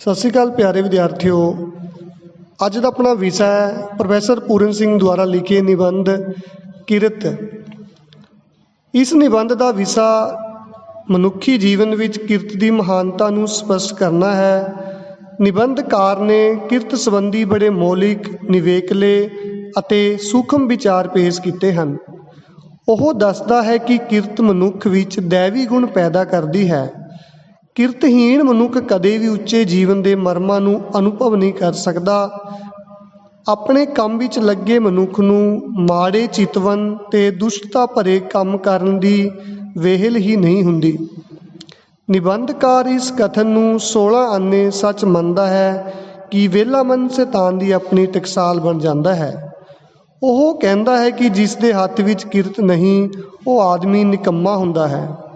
ਸਤਿ ਸ਼੍ਰੀ ਅਕਾਲ ਪਿਆਰੇ ਵਿਦਿਆਰਥੀਓ। ਅੱਜ ਦਾ ਆਪਣਾ ਵਿਸ਼ਾ ਹੈ ਪ੍ਰੋਫੈਸਰ ਪੂਰਨ ਸਿੰਘ ਦੁਆਰਾ ਲਿਖੇ ਨਿਬੰਧ ਕਿਰਤ। ਇਸ ਨਿਬੰਧ ਦਾ ਵਿਸ਼ਾ ਮਨੁੱਖੀ ਜੀਵਨ ਵਿੱਚ ਕਿਰਤ ਦੀ ਮਹਾਨਤਾ ਨੂੰ ਸਪਸ਼ਟ ਕਰਨਾ ਹੈ। ਨਿਬੰਧਕਾਰ ਨੇ ਕਿਰਤ ਸੰਬੰਧੀ ਬੜੇ ਮੌਲਿਕ, ਨਿਵੇਕਲੇ ਅਤੇ ਸੂਖਮ ਵਿਚਾਰ ਪੇਸ਼ ਕੀਤੇ ਹਨ। ਉਹ ਦੱਸਦਾ ਹੈ ਕਿ ਕਿਰਤ ਮਨੁੱਖ ਵਿੱਚ ਦੈਵੀ ਗੁਣ ਪੈਦਾ ਕਰਦੀ ਹੈ। ਕਿਰਤਹੀਣ ਮਨੁੱਖ ਕਦੇ ਵੀ ਉੱਚੇ ਜੀਵਨ ਦੇ ਮਰਮਾਂ ਨੂੰ ਅਨੁਭਵ ਨਹੀਂ ਕਰ ਸਕਦਾ। ਆਪਣੇ ਕੰਮ ਵਿੱਚ ਲੱਗੇ ਮਨੁੱਖ ਨੂੰ ਮਾੜੇ ਚਿਤਵਨ ਤੇ ਦੁਸ਼ਟਤਾ ਭਰੇ ਕੰਮ ਕਰਨ ਦੀ ਵੇਹਲ ਹੀ ਨਹੀਂ ਹੁੰਦੀ। ਨਿਬੰਧਕਾਰ ਇਸ ਕਥਨ ਨੂੰ 16 ਆਨੇ ਸੱਚ ਮੰਨਦਾ ਹੈ ਕਿ ਵਿਹਲਾ ਮਨ ਸ਼ੈਤਾਨ ਦੀ ਆਪਣੀ ਟਕਸਾਲ ਬਣ ਜਾਂਦਾ ਹੈ। ਉਹ ਕਹਿੰਦਾ ਹੈ ਕਿ ਜਿਸ ਦੇ ਹੱਥ ਵਿੱਚ ਕਿਰਤ ਨਹੀਂ, ਉਹ ਆਦਮੀ ਨਿਕੰਮਾ ਹੁੰਦਾ ਹੈ।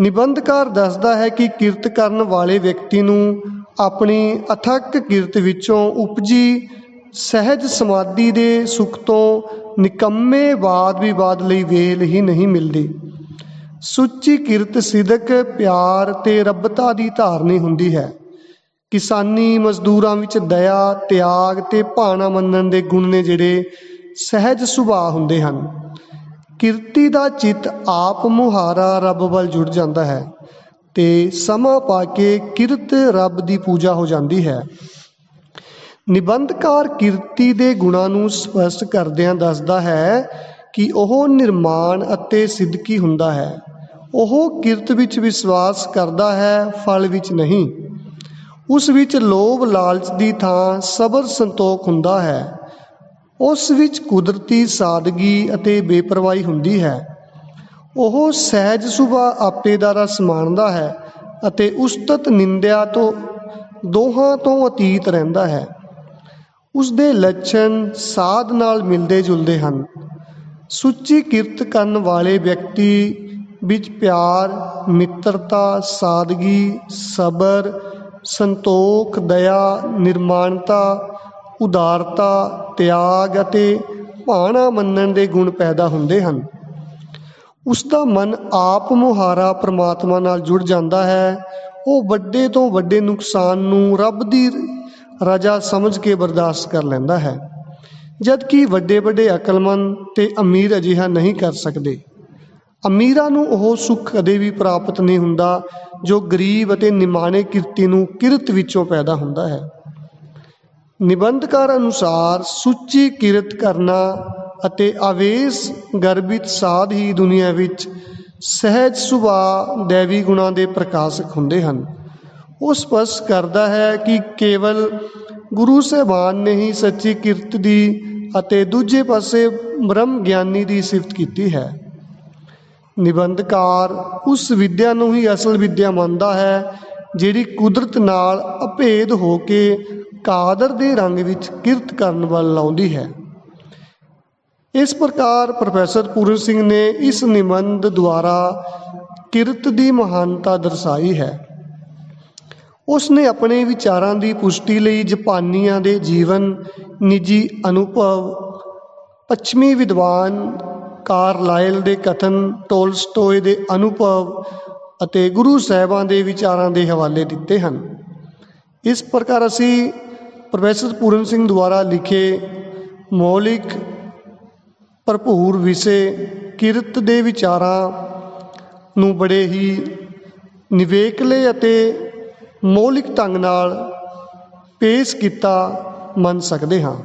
ਨਿਬੰਧਕਾਰ ਦੱਸਦਾ ਹੈ ਕਿ ਕਿਰਤ ਕਰਨ ਵਾਲੇ ਵਿਅਕਤੀ ਨੂੰ ਆਪਣੀ ਅਥੱਕ ਕਿਰਤ ਵਿੱਚੋਂ ਉਪਜੀ ਸਹਿਜ ਸਮਾਧੀ ਦੇ ਸੁਖ ਤੋਂ ਨਿਕੰਮੇ ਵਾਦ ਵਿਵਾਦ ਲਈ ਵੇਲ ਹੀ ਨਹੀਂ ਮਿਲਦੀ। ਸੁੱਚੀ ਕਿਰਤ ਸਿਦਕ ਪਿਆਰ ਤੇ ਰੱਬਤਾ ਦੀ ਧਾਰਨੀ ਹੁੰਦੀ ਹੈ। ਕਿਸਾਨੀ ਮਜ਼ਦੂਰਾਂ ਵਿੱਚ ਦਇਆ, ਤਿਆਗ ਤੇ ਭਾਣਾ ਮੰਨਣ ਦੇ ਗੁਣ ਨੇ ਜਿਹੜੇ ਸਹਿਜ ਸੁਭਾਅ ਹੁੰਦੇ ਹਨ। ਕਿਰਤੀ ਦਾ ਚਿੱਤ ਆਪ ਮੁਹਾਰਾ ਰੱਬ ਵੱਲ ਜੁੜ ਜਾਂਦਾ ਹੈ ਤੇ ਸਮਾਂ ਪਾ ਕੇ ਕਿਰਤ ਰੱਬ ਦੀ ਪੂਜਾ ਹੋ ਜਾਂਦੀ ਹੈ। ਨਿਬੰਧਕਾਰ ਕਿਰਤੀ ਦੇ ਗੁਣਾਂ ਨੂੰ ਸਪਸ਼ਟ ਕਰਦਿਆਂ ਦੱਸਦਾ ਹੈ ਕਿ ਉਹ ਨਿਰਮਾਣ ਅਤੇ ਸਿੱਧਕੀ ਹੁੰਦਾ ਹੈ। ਉਹ ਕਿਰਤ ਵਿੱਚ ਵਿਸ਼ਵਾਸ ਕਰਦਾ ਹੈ, ਫਲ ਵਿੱਚ ਨਹੀਂ। ਉਸ ਵਿੱਚ ਲੋਭ ਲਾਲਚ ਦੀ ਥਾਂ ਸਬਰ ਸੰਤੋਖ ਹੁੰਦਾ ਹੈ। ਉਸ ਵਿੱਚ ਕੁਦਰਤੀ ਸਾਦਗੀ ਅਤੇ ਬੇਪਰਵਾਹੀ ਹੁੰਦੀ ਹੈ। ਉਹ ਸਹਿਜ ਸੁਭਾਅ ਆਪੇ ਦਾ ਰਸ ਮਾਣਦਾ ਹੈ ਅਤੇ ਉਸਤਤ ਨਿੰਦਿਆ ਤੋਂ, ਦੋਹਾਂ ਤੋਂ ਅਤੀਤ ਰਹਿੰਦਾ ਹੈ। ਉਸ ਦੇ ਲੱਛਣ ਸਾਧ ਨਾਲ ਮਿਲਦੇ ਜੁਲਦੇ ਹਨ। ਸੁੱਚੀ ਕਿਰਤ ਕਰਨ ਵਾਲੇ ਵਿਅਕਤੀ ਵਿੱਚ ਪਿਆਰ, ਮਿੱਤਰਤਾ, ਸਾਦਗੀ, ਸਬਰ, ਸੰਤੋਖ, ਦਇਆ, ਨਿਰਮਾਣਤਾ ਉਦਾਰਤਾ, ਤਿਆਗ ਅਤੇ ਭਾਣਾ ਮੰਨਣ ਦੇ ਗੁਣ ਪੈਦਾ ਹੁੰਦੇ ਹਨ। ਉਸ ਦਾ ਮਨ ਆਪ ਮੁਹਾਰਾ ਪ੍ਰਮਾਤਮਾ ਨਾਲ ਜੁੜ ਜਾਂਦਾ ਹੈ। ਉਹ ਵੱਡੇ ਤੋਂ ਵੱਡੇ ਨੁਕਸਾਨ ਨੂੰ ਰੱਬ ਦੀ ਰਜਾ ਸਮਝ ਕੇ ਬਰਦਾਸ਼ਤ ਕਰ ਲੈਂਦਾ ਹੈ। ਜਦ ਕਿ ਵੱਡੇ ਵੱਡੇ ਅਕਲਮੰਦ ਤੇ ਅਮੀਰ ਅਜਿਹਾ ਨਹੀਂ ਕਰ ਸਕਦੇ। ਅਮੀਰਾਂ ਨੂੰ ਉਹ ਸੁੱਖ ਕਦੇ ਵੀ ਪ੍ਰਾਪਤ ਨਹੀਂ ਹੁੰਦਾ, ਜੋ ਗਰੀਬ ਅਤੇ ਨਿਮਾਣੇ ਕਿਰਤੀ ਨੂੰ ਕਿਰਤ ਵਿੱਚੋਂ ਪੈਦਾ ਹੁੰਦਾ ਹੈ। ਨਿਬੰਧਕਾਰ ਅਨੁਸਾਰ ਸੁੱਚੀ ਕਿਰਤ ਕਰਨਾ ਅਤੇ ਆਵੇਸ਼ ਗਰਭਿਤ ਸਾਧ ਹੀ ਦੁਨੀਆ ਵਿੱਚ ਸਹਿਜ ਸੁਭਾਅ ਦੇਵੀ ਗੁਣਾਂ ਦੇ ਪ੍ਰਕਾਸ਼ਕ ਹੁੰਦੇ ਹਨ। ਉਹ ਸਪਸ਼ਟ ਕਰਦਾ ਹੈ ਕਿ ਕੇਵਲ ਗੁਰੂ ਸਾਹਿਬਾਨ ਨੇ ਹੀ ਸੱਚੀ ਕਿਰਤ ਦੀ ਅਤੇ ਦੂਜੇ ਪਾਸੇ ਬ੍ਰਹਮ ਗਿਆਨੀ ਦੀ ਸਿਫਤ ਕੀਤੀ ਹੈ। ਨਿਬੰਧਕਾਰ ਉਸ ਵਿੱਦਿਆ ਨੂੰ ਹੀ ਅਸਲ ਵਿੱਦਿਆ ਮੰਨਦਾ ਹੈ, ਜਿਹੜੀ ਕੁਦਰਤ ਨਾਲ ਅਭੇਦ ਹੋ ਕੇ ਕਾਦਰ ਦੇ ਰੰਗ ਵਿੱਚ ਕਿਰਤ ਕਰਨ ਵੱਲ ਲਾਉਂਦੀ ਹੈ। ਇਸ ਪ੍ਰਕਾਰ ਪ੍ਰੋਫੈਸਰ ਪੂਰਨ ਸਿੰਘ ਨੇ ਇਸ ਨਿਬੰਧ ਦੁਆਰਾ ਕਿਰਤ ਦੀ ਮਹਾਨਤਾ ਦਰਸਾਈ ਹੈ। ਉਸ ਨੇ ਆਪਣੇ ਵਿਚਾਰਾਂ ਦੀ ਪੁਸ਼ਟੀ ਲਈ ਜਾਪਾਨੀਆਂ ਦੇ ਜੀਵਨ, ਨਿੱਜੀ ਅਨੁਭਵ, ਪੱਛਮੀ ਵਿਦਵਾਨ ਕਾਰਲਾਇਲ ਦੇ ਕਥਨ, ਟੋਲਸਟੋਏ ਦੇ ਅਨੁਭਵ ਅਤੇ ਗੁਰੂ ਸਾਹਿਬਾਂ ਦੇ ਵਿਚਾਰਾਂ ਦੇ ਹਵਾਲੇ ਦਿੱਤੇ ਹਨ। ਇਸ ਪ੍ਰਕਾਰ ਅਸੀਂ ਪ੍ਰੋਫੈਸਰ ਪੂਰਨ ਸਿੰਘ ਦੁਆਰਾ ਲਿਖੇ ਮੌਲਿਕ ਭਰਪੂਰ ਵਿਸ਼ੇ ਕਿਰਤ ਦੇ ਵਿਚਾਰਾਂ ਨੂੰ ਬੜੇ ਹੀ ਨਿਵੇਕਲੇ ਅਤੇ ਮੌਲਿਕ ਢੰਗ ਨਾਲ ਪੇਸ਼ ਕੀਤਾ ਮੰਨ ਸਕਦੇ ਹਾਂ।